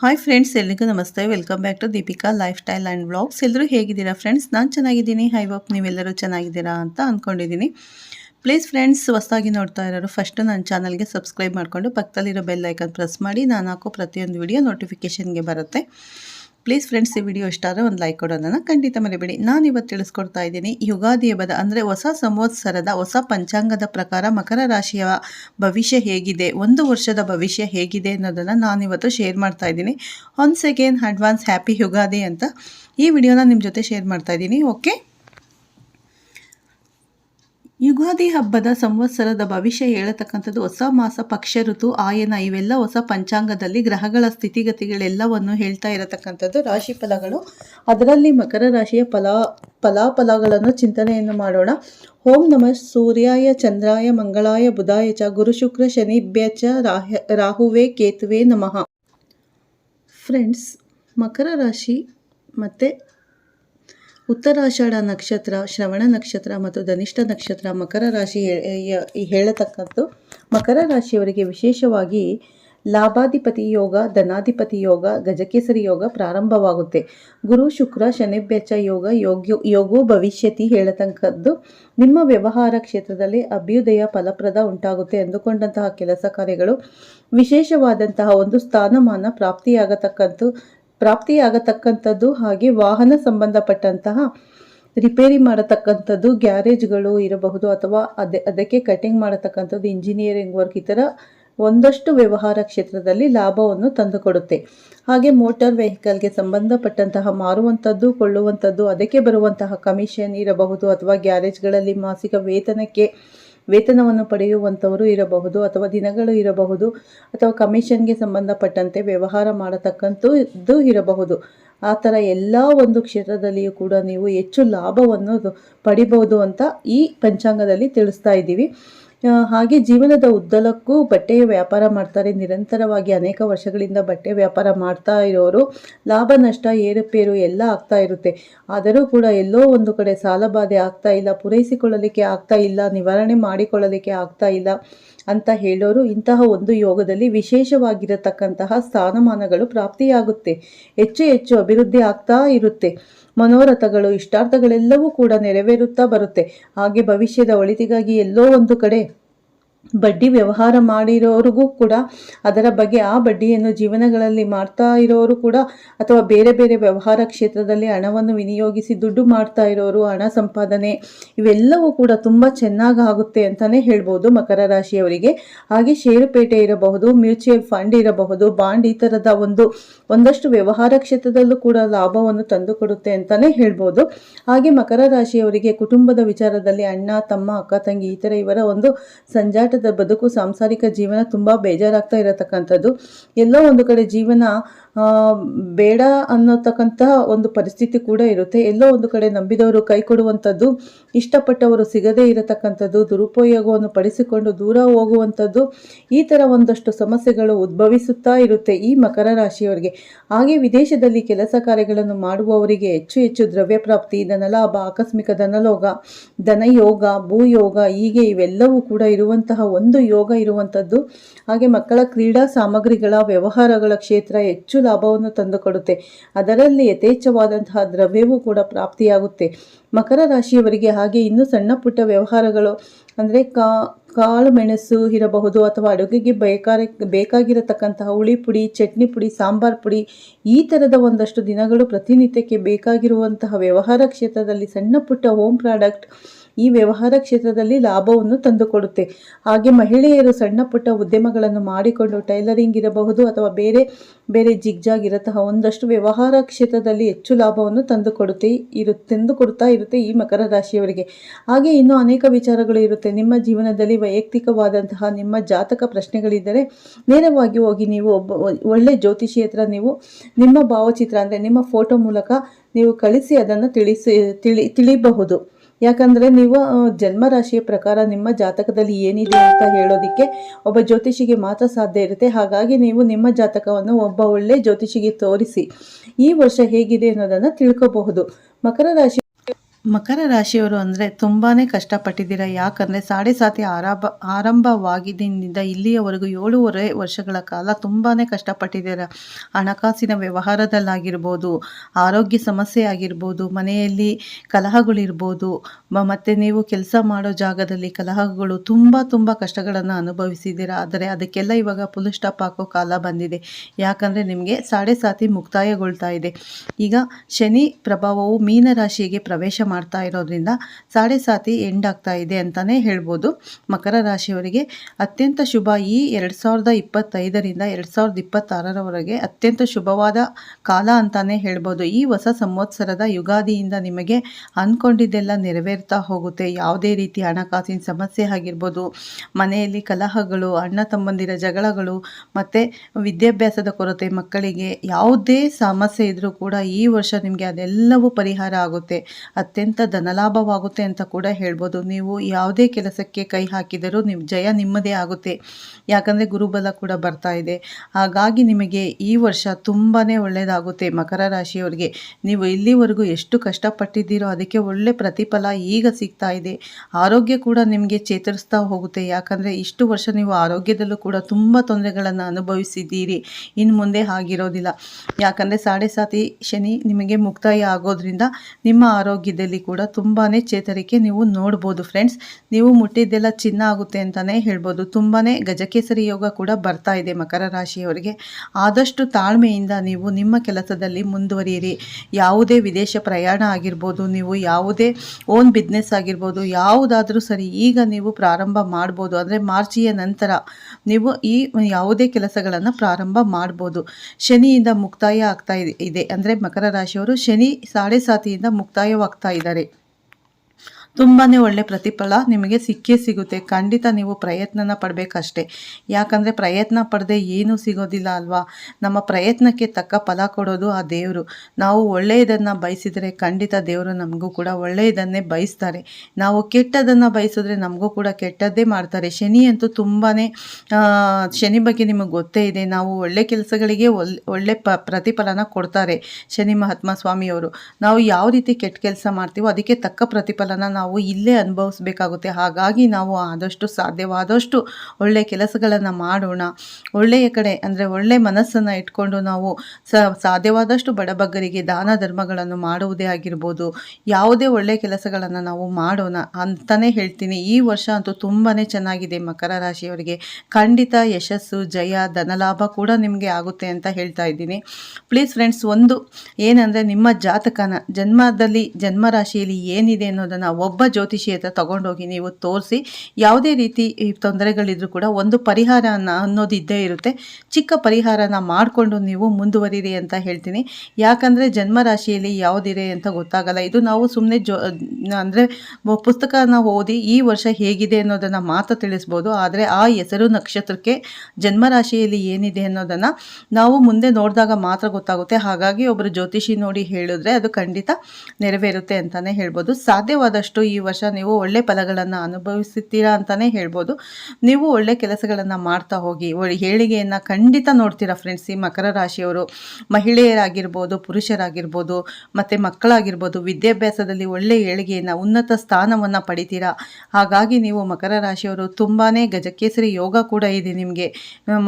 Hi friends ಎಲ್ರಿಗೂ ನಮಸ್ತೆ. Welcome back to Deepika lifestyle and blogs ಎಲ್ಲರೂ ಹೇಗಿದ್ದೀರಾ ಫ್ರೆಂಡ್ಸ್ ನಾನು ಚೆನ್ನಾಗಿದ್ದೀನಿ. ಹೈ ಹೋಪ್ ನೀವೆಲ್ಲರೂ ಚೆನ್ನಾಗಿದ್ದೀರಾ ಅಂತ ಅಂದ್ಕೊಂಡಿದ್ದೀನಿ ಪ್ಲೀಸ್ ಫ್ರೆಂಡ್ಸ್ ಹೊಸದಾಗಿ ನೋಡ್ತಾ ಇರೋರು ಫಸ್ಟು ನನ್ನ ಚಾನಲ್ಗೆ ಸಬ್ಸ್ಕ್ರೈಬ್ ಮಾಡಿಕೊಂಡು ಪಕ್ಕದಲ್ಲಿರೋ ಬೆಲ್ ಐಕನ್ ಪ್ರೆಸ್ ಮಾಡಿ. ನಾನು ಹಾಕೋ ಪ್ರತಿಯೊಂದು ವಿಡಿಯೋ ನೋಟಿಫಿಕೇಷನ್ಗೆ ಬರುತ್ತೆ. ಪ್ಲೀಸ್ ಫ್ರೆಂಡ್ಸ್ ಈ ವಿಡಿಯೋ ಇಷ್ಟ ಆದರೆ ಒಂದು ಲೈಕ್ ಕೊಡೋದನ್ನು ಖಂಡಿತ ಮರಿಬೇಡಿ. ನಾನು ಇವತ್ತು ತಿಳಿಸ್ಕೊಡ್ತಾ ಇದ್ದೀನಿ ಯುಗಾದಿ ಹಬ್ಬದ ಅಂದರೆ ಹೊಸ ಸಂವತ್ಸರದ, ಹೊಸ ಪಂಚಾಂಗದ ಪ್ರಕಾರ ಮಕರ ರಾಶಿಯ ಭವಿಷ್ಯ ಹೇಗಿದೆ, ಒಂದು ವರ್ಷದ ಭವಿಷ್ಯ ಹೇಗಿದೆ ಅನ್ನೋದನ್ನು ನಾನಿವತ್ತು ಶೇರ್ ಮಾಡ್ತಾ ಇದ್ದೀನಿ. Once again advance happy Ugadi ಅಂತ ಈ ವಿಡಿಯೋನ ನಿಮ್ಮ ಜೊತೆ ಶೇರ್ ಮಾಡ್ತಾ ಇದ್ದೀನಿ ಓಕೆ ಯುಗಾದಿ ಹಬ್ಬದ ಸಂವತ್ಸರದ ಭವಿಷ್ಯ ಹೇಳತಕ್ಕಂಥದ್ದು ಹೊಸ ಮಾಸ, ಪಕ್ಷ ಋತು, ಆಯನ ಇವೆಲ್ಲ ಹೊಸ ಪಂಚಾಂಗದಲ್ಲಿ ಗ್ರಹಗಳ ಸ್ಥಿತಿಗತಿಗಳೆಲ್ಲವನ್ನು ಹೇಳ್ತಾ ಇರತಕ್ಕಂಥದ್ದು ರಾಶಿ ಫಲಗಳು. ಅದರಲ್ಲಿ ಮಕರ ರಾಶಿಯ ಫಲ, ಫಲಾಫಲಗಳನ್ನು ಚಿಂತನೆಯನ್ನು ಮಾಡೋಣ. ಓಂ ನಮಃ ಸೂರ್ಯಾಯ, ಚಂದ್ರಾಯ, ಮಂಗಳಾಯ, ಬುಧಾಯ ಚ, ಗುರು ಶುಕ್ರ, ಶನಿಭ್ಯ ಚ ರಾಹ ರಾಹುವೇ, ಕೇತುವೆ ನಮಃ. ಫ್ರೆಂಡ್ಸ್, ಮಕರ ರಾಶಿ ಮತ್ತು ಉತ್ತರಾಷಾಢ ನಕ್ಷತ್ರ, ಶ್ರವಣ ನಕ್ಷತ್ರ ಮತ್ತು ಧನಿಷ್ಠ ನಕ್ಷತ್ರ ಮಕರ ರಾಶಿ ಹೇಳತಕ್ಕದ್ದು ಮಕರ ರಾಶಿಯವರಿಗೆ ವಿಶೇಷವಾಗಿ ಲಾಭಾಧಿಪತಿ ಯೋಗ, ಧನಾಧಿಪತಿ ಯೋಗ, ಗಜಕೇಸರಿ ಯೋಗ ಪ್ರಾರಂಭವಾಗುತ್ತೆ. ಗುರು, ಶುಕ್ರ ಶನಿಭ್ಯಚ ಯೋಗ, ಯೋಗ್ಯ ಯೋಗೋ ಭವಿಷ್ಯತಿ ಹೇಳತಕ್ಕದ್ದು ನಿಮ್ಮ ವ್ಯವಹಾರ ಕ್ಷೇತ್ರದಲ್ಲಿ ಅಭ್ಯುದಯ ಫಲಪ್ರದ ಉಂಟಾಗುತ್ತೆ ಎಂದುಕೊಂಡಂತಹ ಕೆಲಸ ಕಾರ್ಯಗಳು ವಿಶೇಷವಾದಂತಹ ಒಂದು ಸ್ಥಾನಮಾನ ಪ್ರಾಪ್ತಿಯಾಗತಕ್ಕದ್ದು ಪ್ರಾಪ್ತಿಯಾಗತಕ್ಕಂಥದ್ದು ಹಾಗೆ ವಾಹನ ಸಂಬಂಧಪಟ್ಟಂತಹ ರಿಪೇರಿ ಮಾಡತಕ್ಕಂಥದ್ದು, ಗ್ಯಾರೇಜ್ಗಳು ಇರಬಹುದು ಅಥವಾ ಅದೇ, ಅದಕ್ಕೆ ಕಟಿಂಗ್ ಮಾಡತಕ್ಕಂಥದ್ದು ಇಂಜಿನಿಯರಿಂಗ್ ವರ್ಕ್ ಈ ಥರ ಒಂದಷ್ಟು ವ್ಯವಹಾರ ಕ್ಷೇತ್ರದಲ್ಲಿ ಲಾಭವನ್ನು ತಂದುಕೊಡುತ್ತೆ. ಹಾಗೆ ಮೋಟಾರ್ ವೆಹಿಕಲ್ಗೆ ಸಂಬಂಧಪಟ್ಟಂತಹ ಮಾರುವಂಥದ್ದು, ಕೊಳ್ಳುವಂಥದ್ದು, ಅದಕ್ಕೆ ಬರುವಂತಹ ಕಮಿಷನ್ ಇರಬಹುದು ಅಥವಾ ಗ್ಯಾರೇಜ್ಗಳಲ್ಲಿ ಮಾಸಿಕ ವೇತನಕ್ಕೆ ವೇತನವನ್ನು ಪಡೆಯುವಂಥವರು ಇರಬಹುದು ಅಥವಾ ದಿನಗಳು ಇರಬಹುದು ಅಥವಾ ಕಮಿಷನ್ಗೆ ಸಂಬಂಧಪಟ್ಟಂತೆ ವ್ಯವಹಾರ ಮಾಡತಕ್ಕಂಥದ್ದು ಇರಬಹುದು. ಆ ಥರ ಎಲ್ಲ ಒಂದು ಕ್ಷೇತ್ರದಲ್ಲಿಯೂ ಕೂಡ ನೀವು ಹೆಚ್ಚು ಲಾಭವನ್ನು ಪಡಿಬಹುದು ಅಂತ ಈ ಪಂಚಾಂಗದಲ್ಲಿ ತಿಳಿಸ್ತಾ ಇದ್ದೀವಿ. ಹಾಗೆ ಜೀವನದ ಉದ್ದಲಕ್ಕೂ ಬಟ್ಟೆಯ ವ್ಯಾಪಾರ ಮಾಡ್ತಾರೆ. ನಿರಂತರವಾಗಿ ಅನೇಕ ವರ್ಷಗಳಿಂದ ಬಟ್ಟೆ ವ್ಯಾಪಾರ ಮಾಡ್ತಾ ಇರೋರು ಲಾಭ, ನಷ್ಟ ಏರುಪೇರು ಎಲ್ಲ ಆಗ್ತಾ ಇರುತ್ತೆ. ಆದರೂ ಕೂಡ ಎಲ್ಲೋ ಒಂದು ಕಡೆ ಸಾಲಬಾಧೆ ಆಗ್ತಾ ಇಲ್ಲ, ಪೂರೈಸಿಕೊಳ್ಳಲಿಕ್ಕೆ ಆಗ್ತಾ ಇಲ್ಲ, ನಿವಾರಣೆ ಮಾಡಿಕೊಳ್ಳಲಿಕ್ಕೆ ಆಗ್ತಾ ಇಲ್ಲ ಅಂತ ಹೇಳೋರು ಇಂತಹ ಒಂದು ಯೋಗದಲ್ಲಿ ವಿಶೇಷವಾಗಿರತಕ್ಕಂತಹ ಸ್ಥಾನಮಾನಗಳು ಪ್ರಾಪ್ತಿಯಾಗುತ್ತೆ. ಹೆಚ್ಚು ಹೆಚ್ಚು ಅಭಿವೃದ್ಧಿ ಆಗ್ತಾ ಇರುತ್ತೆ. ಮನೋರಥಗಳು ಇಷ್ಟಾರ್ಥಗಳೆಲ್ಲವೂ ಕೂಡ ನೆರವೇರುತ್ತಾ ಬರುತ್ತೆ. ಹಾಗೆ ಭವಿಷ್ಯದ ಒಳಿತಿಗಾಗಿ ಎಲ್ಲೋ ಒಂದು ಕಡೆ ಬಡ್ಡಿ ವ್ಯವಹಾರ ಮಾಡಿರೋರಿಗೂ ಕೂಡ ಅದರ ಬಗ್ಗೆ ಆ ಬಡ್ಡಿಯನ್ನು ಜೀವನಗಳಲ್ಲಿ ಮಾಡ್ತಾ ಇರೋರು ಕೂಡ ಅಥವಾ ಬೇರೆ ಬೇರೆ ವ್ಯವಹಾರ ಕ್ಷೇತ್ರದಲ್ಲಿ ಹಣವನ್ನು ವಿನಿಯೋಗಿಸಿ ದುಡ್ಡು ಮಾಡ್ತಾ ಇರೋರು, ಹಣ ಸಂಪಾದನೆ ಇವೆಲ್ಲವೂ ಕೂಡ ತುಂಬ ಚೆನ್ನಾಗಿ ಆಗುತ್ತೆ ಅಂತಲೇ ಹೇಳ್ಬೋದು ಮಕರ ರಾಶಿಯವರಿಗೆ. ಹಾಗೆ ಷೇರುಪೇಟೆ ಇರಬಹುದು ಮ್ಯೂಚುವಲ್ ಫಂಡ್ ಇರಬಹುದು, ಬಾಂಡ್ ಈ ಥರದ ಒಂದು, ಒಂದಷ್ಟು ವ್ಯವಹಾರ ಕ್ಷೇತ್ರದಲ್ಲೂ ಕೂಡ ಲಾಭವನ್ನು ತಂದುಕೊಡುತ್ತೆ ಅಂತಲೇ ಹೇಳ್ಬೋದು. ಹಾಗೆ ಮಕರ ರಾಶಿಯವರಿಗೆ ಕುಟುಂಬದ ವಿಚಾರದಲ್ಲಿ ಅಣ್ಣ, ತಮ್ಮ, ಅಕ್ಕ, ತಂಗಿ ಈ ಥರ ಇವರ ಒಂದು ಸಂಜಾಟ ಬದುಕು ಸಾಂಸಾರಿಕ ಜೀವನ ತುಂಬಾ ಬೇಜಾರಾಗ್ತಾ ಇರತಕ್ಕಂಥದ್ದು. ಎಲ್ಲೋ ಒಂದು ಕಡೆ ಜೀವನ ಬೇಡ ಅನ್ನೋತಕ್ಕಂಥ ಒಂದು ಪರಿಸ್ಥಿತಿ ಕೂಡ ಇರುತ್ತೆ. ಎಲ್ಲೋ ಒಂದು ಕಡೆ ನಂಬಿದವರು ಕೈ ಕೊಡುವಂಥದ್ದು, ಇಷ್ಟಪಟ್ಟವರು ಸಿಗದೇ ಇರತಕ್ಕಂಥದ್ದು, ದುರುಪಯೋಗವನ್ನು ಪಡಿಸಿಕೊಂಡು ದೂರ ಹೋಗುವಂಥದ್ದು, ಈ ಥರ ಒಂದಷ್ಟು ಸಮಸ್ಯೆಗಳು ಉದ್ಭವಿಸುತ್ತಾ ಇರುತ್ತೆ ಈ ಮಕರ ರಾಶಿಯವರಿಗೆ. ಹಾಗೆ ವಿದೇಶದಲ್ಲಿ ಕೆಲಸ ಕಾರ್ಯಗಳನ್ನು ಮಾಡುವವರಿಗೆ ಹೆಚ್ಚು ಹೆಚ್ಚು ದ್ರವ್ಯ ಪ್ರಾಪ್ತಿ ಧನಲಾಭ, ಆಕಸ್ಮಿಕ ಧನಲೋಗ, ಧನಯೋಗ, ಭೂಯೋಗ, ಹೀಗೆ ಇವೆಲ್ಲವೂ ಕೂಡ ಇರುವಂತಹ ಒಂದು ಯೋಗ ಇರುವಂಥದ್ದು. ಹಾಗೆ ಮಕ್ಕಳ ಕ್ರೀಡಾ ಸಾಮಗ್ರಿಗಳ, ವ್ಯವಹಾರಗಳ ಕ್ಷೇತ್ರ ಹೆಚ್ಚು ಲಾಭವನ್ನು ತಂದುಕೊಡುತ್ತೆ. ಅದರಲ್ಲಿ ಯಥೇಚ್ಛವಾದಂತಹ ದ್ರವ್ಯವೂ ಕೂಡ ಪ್ರಾಪ್ತಿಯಾಗುತ್ತೆ. ಮಕರ ರಾಶಿಯವರಿಗೆ ಹಾಗೆ ಇನ್ನೂ ಸಣ್ಣ ಪುಟ್ಟ ವ್ಯವಹಾರಗಳು ಅಂದರೆ ಕಾ, ಕಾಳು ಮೆಣಸು ಇರಬಹುದು ಅಥವಾ ಅಡುಗೆಗೆ ಬೇಕಾರ, ಬೇಕಾಗಿರತಕ್ಕಂತಹ ಹುಳಿ ಪುಡಿ, ಚಟ್ನಿ ಪುಡಿ, ಸಾಂಬಾರ್ ಪುಡಿ ಈ ಥರದ ಒಂದಷ್ಟು ದಿನಗಳು ಪ್ರತಿನಿತ್ಯಕ್ಕೆ ಬೇಕಾಗಿರುವಂತಹ ವ್ಯವಹಾರ ಕ್ಷೇತ್ರದಲ್ಲಿ ಸಣ್ಣ ಪುಟ್ಟ ಹೋಮ್ ಪ್ರಾಡಕ್ಟ್ ಈ ವ್ಯವಹಾರ ಕ್ಷೇತ್ರದಲ್ಲಿ ಲಾಭವನ್ನು ತಂದುಕೊಡುತ್ತೆ. ಹಾಗೆ ಮಹಿಳೆಯರು ಸಣ್ಣ ಪುಟ್ಟ ಉದ್ಯಮಗಳನ್ನು ಮಾಡಿಕೊಂಡು ಟೈಲರಿಂಗ್ ಇರಬಹುದು ಅಥವಾ ಬೇರೆ ಬೇರೆ ಜಿಗ್ಜಾಗ್ ಇರತಃ ಒಂದಷ್ಟು ವ್ಯವಹಾರ ಕ್ಷೇತ್ರದಲ್ಲಿ ಹೆಚ್ಚು ಲಾಭವನ್ನು ತಂದುಕೊಡುತ್ತೆ ಇರು ತಂದುಕೊಡ್ತಾ ಇರುತ್ತೆ ಈ ಮಕರ ರಾಶಿಯವರಿಗೆ. ಹಾಗೆ ಇನ್ನೂ ಅನೇಕ ವಿಚಾರಗಳು ಇರುತ್ತೆ. ನಿಮ್ಮ ಜೀವನದಲ್ಲಿ ವೈಯಕ್ತಿಕವಾದಂತಹ, ನಿಮ್ಮ ಜಾತಕ ಪ್ರಶ್ನೆಗಳಿದ್ದರೆ ನೇರವಾಗಿ ಹೋಗಿ ನೀವು ಒಬ್ಬ, ಒಳ್ಳೆ ಜ್ಯೋತಿಷಿ ಹತ್ರ ನೀವು ನಿಮ್ಮ ಭಾವಚಿತ್ರ ಅಂದರೆ ನಿಮ್ಮ ಫೋಟೋ ಮೂಲಕ ನೀವು ಕಳಿಸಿ ಅದನ್ನು ತಿಳಿಸಿ, ತಿಳಿ, ತಿಳಿಬಹುದು. ಯಾಕಂದರೆ ನೀವು ಜನ್ಮ ರಾಶಿಯ ಪ್ರಕಾರ ನಿಮ್ಮ ಜಾತಕದಲ್ಲಿ ಏನಿದೆ ಅಂತ ಹೇಳೋದಕ್ಕೆ ಒಬ್ಬ ಜ್ಯೋತಿಷಿಗೆ ಮಾತ್ರ ಸಾಧ್ಯ ಇರುತ್ತೆ. ಹಾಗಾಗಿ ನೀವು ನಿಮ್ಮ ಜಾತಕವನ್ನು ಒಬ್ಬ ಒಳ್ಳೆ ಜ್ಯೋತಿಷಿಗೆ ತೋರಿಸಿ. ಈ ವರ್ಷ ಹೇಗಿದೆ ಅನ್ನೋದನ್ನು ತಿಳ್ಕೋಬಹುದು. ಮಕರ ರಾಶಿ ಮಕರ ರಾಶಿಯವರು ಅಂದರೆ ತುಂಬಾ ಕಷ್ಟಪಟ್ಟಿದ್ದೀರಾ? ಯಾಕಂದರೆ ಸಾಡೆ ಸಾತಿ ಆರಂಭ ಆರಂಭವಾಗಿದ್ದಿನಿಂದ ಇಲ್ಲಿಯವರೆಗೂ ಏಳೂವರೆ ವರ್ಷಗಳ ಕಾಲ ತುಂಬಾ ಕಷ್ಟಪಟ್ಟಿದ್ದೀರಾ? ಹಣಕಾಸಿನ ವ್ಯವಹಾರದಲ್ಲಾಗಿರ್ಬೋದು, ಆರೋಗ್ಯ ಸಮಸ್ಯೆ ಆಗಿರ್ಬೋದು, ಮನೆಯಲ್ಲಿ ಕಲಹಗಳಿರ್ಬೋದು ಮತ್ತು ನೀವು ಕೆಲಸ ಮಾಡೋ ಜಾಗದಲ್ಲಿ ಕಲಹಗಳು ತುಂಬ ತುಂಬ ಕಷ್ಟಗಳನ್ನು ಅನುಭವಿಸಿದ್ದೀರಾ? ಆದರೆ ಅದಕ್ಕೆಲ್ಲ ಇವಾಗ ಫುಲ್ ಸ್ಟಾಪ್ ಹಾಕೋ ಕಾಲ ಬಂದಿದೆ. ಯಾಕಂದರೆ ನಿಮಗೆ ಸಾಡೆ ಸಾತಿ ಮುಕ್ತಾಯಗೊಳ್ತಾ ಇದೆ. ಈಗ ಶನಿ ಪ್ರಭಾವವು ಮೀನರಾಶಿಗೆ ಪ್ರವೇಶ ಪ್ರವೇಶ ಮಾಡ್ತಾ ಇರೋದ್ರಿಂದ ಸಾಡೆ ಸಾತಿ ಎಂಡ್ ಆಗ್ತಾ ಇದೆ ಅಂತಲೇ ಹೇಳ್ಬೋದು. ಮಕರ ರಾಶಿಯವರಿಗೆ ಅತ್ಯಂತ ಶುಭ ಈ ಎರಡು ಸಾವಿರದ ಇಪ್ಪತ್ತೈದರಿಂದ ಎರಡು ಸಾವಿರದ ಇಪ್ಪತ್ತಾರರವರೆಗೆ ಅತ್ಯಂತ ಶುಭವಾದ ಕಾಲ ಅಂತಲೇ ಹೇಳ್ಬೋದು. ಈ ಹೊಸ ಸಂವತ್ಸರದ ಯುಗಾದಿಯಿಂದ ನಿಮಗೆ ಅಂದ್ಕೊಂಡಿದ್ದೆಲ್ಲ ನೆರವೇರ್ತಾ ಹೋಗುತ್ತೆ. ಯಾವುದೇ ರೀತಿ ಹಣಕಾಸಿನ ಸಮಸ್ಯೆ ಆಗಿರ್ಬೋದು, ಮನೆಯಲ್ಲಿ ಕಲಹಗಳು, ಅಣ್ಣ ತಮ್ಮಂದಿರ ಜಗಳಗಳು, ಮತ್ತು ವಿದ್ಯಾಭ್ಯಾಸದ ಕೊರತೆ, ಮಕ್ಕಳಿಗೆ ಯಾವುದೇ ಸಮಸ್ಯೆ ಇದ್ದರೂ ಕೂಡ ಈ ವರ್ಷ ನಿಮಗೆ ಅದೆಲ್ಲವೂ ಪರಿಹಾರ ಆಗುತ್ತೆ. ಅತ್ಯಂತ ಧನಲಾಭವಾಗುತ್ತೆ ಅಂತ ಕೂಡ ಹೇಳ್ಬೋದು. ನೀವು ಯಾವುದೇ ಕೆಲಸಕ್ಕೆ ಕೈ ಹಾಕಿದರೂ ನಿಮ್ಮ ಜಯ ನಿಮ್ಮದೇ ಆಗುತ್ತೆ. ಯಾಕಂದರೆ ಗುರುಬಲ ಕೂಡ ಬರ್ತಾ ಇದೆ. ಹಾಗಾಗಿ ನಿಮಗೆ ಈ ವರ್ಷ ತುಂಬಾ ಒಳ್ಳೆಯದಾಗುತ್ತೆ ಮಕರ ರಾಶಿಯವರಿಗೆ. ನೀವು ಇಲ್ಲಿವರೆಗೂ ಎಷ್ಟು ಕಷ್ಟಪಟ್ಟಿದ್ದೀರೋ ಅದಕ್ಕೆ ಒಳ್ಳೆ ಪ್ರತಿಫಲ ಈಗ ಸಿಗ್ತಾ ಇದೆ. ಆರೋಗ್ಯ ಕೂಡ ನಿಮಗೆ ಚೇತರಿಸ್ತಾ ಹೋಗುತ್ತೆ. ಯಾಕಂದರೆ ಇಷ್ಟು ವರ್ಷ ನೀವು ಆರೋಗ್ಯದಲ್ಲೂ ಕೂಡ ತುಂಬ ತೊಂದರೆಗಳನ್ನು ಅನುಭವಿಸಿದ್ದೀರಿ. ಇನ್ನು ಮುಂದೆ ಆಗಿರೋದಿಲ್ಲ ಯಾಕಂದರೆ ಸಾಡೆ ಸಾತಿ ಶನಿ ನಿಮಗೆ ಮುಕ್ತಾಯ ಆಗೋದ್ರಿಂದ ನಿಮ್ಮ ಆರೋಗ್ಯದಲ್ಲಿ ಕೂಡ ತುಂಬಾ ಚೇತರಿಕೆ ನೀವು ನೋಡ್ಬೋದು ಫ್ರೆಂಡ್ಸ್. ನೀವು ಮುಟ್ಟಿದ್ದೆಲ್ಲ ಚಿನ್ನ ಆಗುತ್ತೆ ಅಂತಲೇ ಹೇಳ್ಬೋದು. ತುಂಬಾ ಗಜಕೇಸರಿ ಯೋಗ ಕೂಡ ಬರ್ತಾ ಇದೆ ಮಕರ ರಾಶಿಯವರಿಗೆ. ಆದಷ್ಟು ತಾಳ್ಮೆಯಿಂದ ನೀವು ನಿಮ್ಮ ಕೆಲಸದಲ್ಲಿ ಮುಂದುವರಿಯಿರಿ. ಯಾವುದೇ ವಿದೇಶ ಪ್ರಯಾಣ ಆಗಿರ್ಬೋದು, ನೀವು ಯಾವುದೇ ಓನ್ ಬಿಸ್ನೆಸ್ ಆಗಿರ್ಬೋದು, ಯಾವುದಾದ್ರೂ ಸರಿ ಈಗ ನೀವು ಪ್ರಾರಂಭ ಮಾಡ್ಬೋದು. ಅಂದರೆ ಮಾರ್ಚಿಯ ನಂತರ ನೀವು ಈ ಯಾವುದೇ ಕೆಲಸಗಳನ್ನು ಪ್ರಾರಂಭ ಮಾಡ್ಬೋದು. ಶನಿಯಿಂದ ಮುಕ್ತಾಯ ಆಗ್ತಾ ಇದೆ. ಅಂದರೆ ಮಕರ ರಾಶಿಯವರು ಶನಿ ಸಾಡೆ ಸಾತಿಯಿಂದ ಮುಕ್ತಾಯವಾಗ್ತಾ ಇದ್ದಾರೆ. ತುಂಬಾ ಒಳ್ಳೆ ಪ್ರತಿಫಲ ನಿಮಗೆ ಸಿಕ್ಕೇ ಸಿಗುತ್ತೆ. ಖಂಡಿತ ನೀವು ಪ್ರಯತ್ನನ ಪಡಬೇಕಷ್ಟೆ. ಯಾಕಂದರೆ ಪ್ರಯತ್ನ ಪಡದೆ ಏನೂ ಸಿಗೋದಿಲ್ಲ ಅಲ್ವಾ? ನಮ್ಮ ಪ್ರಯತ್ನಕ್ಕೆ ತಕ್ಕ ಫಲ ಕೊಡೋದು ಆ ದೇವರು. ನಾವು ಒಳ್ಳೆಯದನ್ನು ಬಯಸಿದರೆ ಖಂಡಿತ ದೇವರು ನಮಗೂ ಕೂಡ ಒಳ್ಳೆಯದನ್ನೇ ಬಯಸ್ತಾರೆ. ನಾವು ಕೆಟ್ಟದನ್ನು ಬಯಸಿದ್ರೆ ನಮಗೂ ಕೂಡ ಕೆಟ್ಟದ್ದೇ ಮಾಡ್ತಾರೆ. ಶನಿ ಅಂತೂ ತುಂಬಾ ಶನಿ ಬಗ್ಗೆ ನಿಮಗೆ ಗೊತ್ತೇ ಇದೆ. ನಾವು ಒಳ್ಳೆ ಕೆಲಸಗಳಿಗೆ ಒಳ್ಳೆ ಪ, ಪ್ರತಿಫಲನ ಕೊಡ್ತಾರೆ ಶನಿ ಮಹಾತ್ಮ ಸ್ವಾಮಿಯವರು. ನಾವು ಯಾವ ರೀತಿ ಕೆಟ್ಟ ಕೆಲಸ ಮಾಡ್ತೀವೋ ಅದಕ್ಕೆ ತಕ್ಕ ಪ್ರತಿಫಲನ ನಾವು ಇಲ್ಲೇ ಅನುಭವಿಸ್ಬೇಕಾಗುತ್ತೆ. ಹಾಗಾಗಿ ನಾವು ಆದಷ್ಟು ಸಾಧ್ಯವಾದಷ್ಟು ಒಳ್ಳೆಯ ಕೆಲಸಗಳನ್ನು ಮಾಡೋಣ. ಒಳ್ಳೆಯ ಕಡೆ ಅಂದರೆ ಒಳ್ಳೆ ಮನಸ್ಸನ್ನು ಇಟ್ಕೊಂಡು ನಾವು ಸಾಧ್ಯವಾದಷ್ಟು ಬಡಬಗ್ಗರಿಗೆ ದಾನ ಧರ್ಮಗಳನ್ನು ಮಾಡುವುದೇ ಆಗಿರ್ಬೋದು. ಯಾವುದೇ ಒಳ್ಳೆಯ ಕೆಲಸಗಳನ್ನು ನಾವು ಮಾಡೋಣ ಅಂತಲೇ ಹೇಳ್ತೀನಿ. ಈ ವರ್ಷ ಅಂತೂ ತುಂಬಾ ಚೆನ್ನಾಗಿದೆ ಮಕರ ರಾಶಿಯವರಿಗೆ. ಖಂಡಿತ ಯಶಸ್ಸು, ಜಯ, ಧನಲಾಭ ಕೂಡ ನಿಮಗೆ ಆಗುತ್ತೆ ಅಂತ ಹೇಳ್ತಾ ಇದ್ದೀನಿ. ಪ್ಲೀಸ್ ಫ್ರೆಂಡ್ಸ್, ಒಂದು ಏನಂದರೆ ನಿಮ್ಮ ಜಾತಕನ ಜನ್ಮದಲ್ಲಿ ಜನ್ಮ ರಾಶಿಯಲ್ಲಿ ಏನಿದೆ ಅನ್ನೋದನ್ನು ಒಬ್ಬ ಜ್ಯೋತಿಷಿ ಹತ್ರ ತಗೊಂಡೋಗಿ ನೀವು ತೋರಿಸಿ, ಯಾವುದೇ ರೀತಿ ತೊಂದರೆಗಳಿದ್ರೂ ಕೂಡ ಒಂದು ಪರಿಹಾರ ಅನ್ನ- ಅನ್ನೋದು ಇದ್ದೇ ಇರುತ್ತೆ. ಚಿಕ್ಕ ಪರಿಹಾರನ ಮಾಡಿಕೊಂಡು ನೀವು ಮುಂದುವರಿರಿ ಅಂತ ಹೇಳ್ತೀನಿ. ಯಾಕಂದರೆ ಜನ್ಮ ರಾಶಿಯಲ್ಲಿ ಯಾವುದಿದೆ ಅಂತ ಗೊತ್ತಾಗಲ್ಲ. ಇದು ನಾವು ಸುಮ್ಮನೆ ಜೋ, ಅಂದರೆ ಪುಸ್ತಕನ ಓದಿ ಈ ವರ್ಷ ಹೇಗಿದೆ ಅನ್ನೋದನ್ನು ಮಾತ್ರ ತಿಳಿಸ್ಬೋದು. ಆದರೆ ಆ ಹೆಸರು ನಕ್ಷತ್ರಕ್ಕೆ ಜನ್ಮ ರಾಶಿಯಲ್ಲಿ ಏನಿದೆ ಅನ್ನೋದನ್ನು ನಾವು ಮುಂದೆ ನೋಡಿದಾಗ ಮಾತ್ರ ಗೊತ್ತಾಗುತ್ತೆ. ಹಾಗಾಗಿ ಒಬ್ಬರು ಜ್ಯೋತಿಷಿ ನೋಡಿ ಹೇಳಿದ್ರೆ ಅದು ಖಂಡಿತ ನೆರವೇರುತ್ತೆ ಅಂತಲೇ ಹೇಳ್ಬೋದು. ಸಾಧ್ಯವಾದಷ್ಟು ಈ ವರ್ಷ ನೀವು ಒಳ್ಳೆ ಫಲಗಳನ್ನು ಅನುಭವಿಸುತ್ತೀರಾ ಅಂತಲೇ ಹೇಳ್ಬೋದು. ನೀವು ಒಳ್ಳೆ ಕೆಲಸಗಳನ್ನು ಮಾಡ್ತಾ ಹೋಗಿ ಏಳಿಗೆಯನ್ನು ಖಂಡಿತ ನೋಡ್ತೀರಾ ಫ್ರೆಂಡ್ಸ್ ಈ ಮಕರ ರಾಶಿಯವರು ಮಹಿಳೆಯರಾಗಿರ್ಬೋದು, ಪುರುಷರಾಗಿರ್ಬೋದು, ಮತ್ತು ಮಕ್ಕಳಾಗಿರ್ಬೋದು, ವಿದ್ಯಾಭ್ಯಾಸದಲ್ಲಿ ಒಳ್ಳೆ ಏಳಿಗೆಯನ್ನು, ಉನ್ನತ ಸ್ಥಾನವನ್ನು ಪಡಿತೀರಾ? ಹಾಗಾಗಿ ನೀವು ಮಕರ ರಾಶಿಯವರು ತುಂಬಾ ಗಜಕೇಸರಿ ಯೋಗ ಕೂಡ ಇದೆ ನಿಮಗೆ.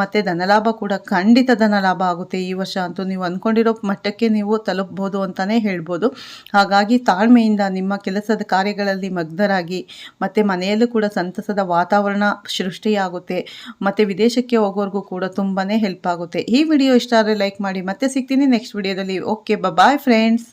ಮತ್ತು ಧನಲಾಭ ಕೂಡ ಖಂಡಿತ ಧನಲಾಭ ಆಗುತ್ತೆ ಈ ವರ್ಷ ಅಂತೂ ನೀವು ಅಂದ್ಕೊಂಡಿರೋ ಮಟ್ಟಕ್ಕೆ ನೀವು ತಲುಪ್ಬೋದು ಅಂತಲೇ ಹೇಳ್ಬೋದು. ಹಾಗಾಗಿ ತಾಳ್ಮೆಯಿಂದ ನಿಮ್ಮ ಕೆಲಸದ ಕಾರ್ಯಗಳಲ್ಲಿ ಮಗ್ನರಾಗಿ, ಮತ್ತು ಮನೆಯಲ್ಲೂ ಕೂಡ ಸಂತಸದ ವಾತಾವರಣ ಸೃಷ್ಟಿಯಾಗುತ್ತೆ, ಮತ್ತು ವಿದೇಶಕ್ಕೆ ಹೋಗೋರ್ಗೂ ಕೂಡ ತುಂಬಾ ಹೆಲ್ಪ್ ಆಗುತ್ತೆ. ಈ ವಿಡಿಯೋ ಇಷ್ಟ ಆದರೆ ಲೈಕ್ ಮಾಡಿ, ಮತ್ತೆ ಸಿಗ್ತೀನಿ ನೆಕ್ಸ್ಟ್ ವಿಡಿಯೋದಲ್ಲಿ ಓಕೆ ಬಾಯ್ ಫ್ರೆಂಡ್ಸ್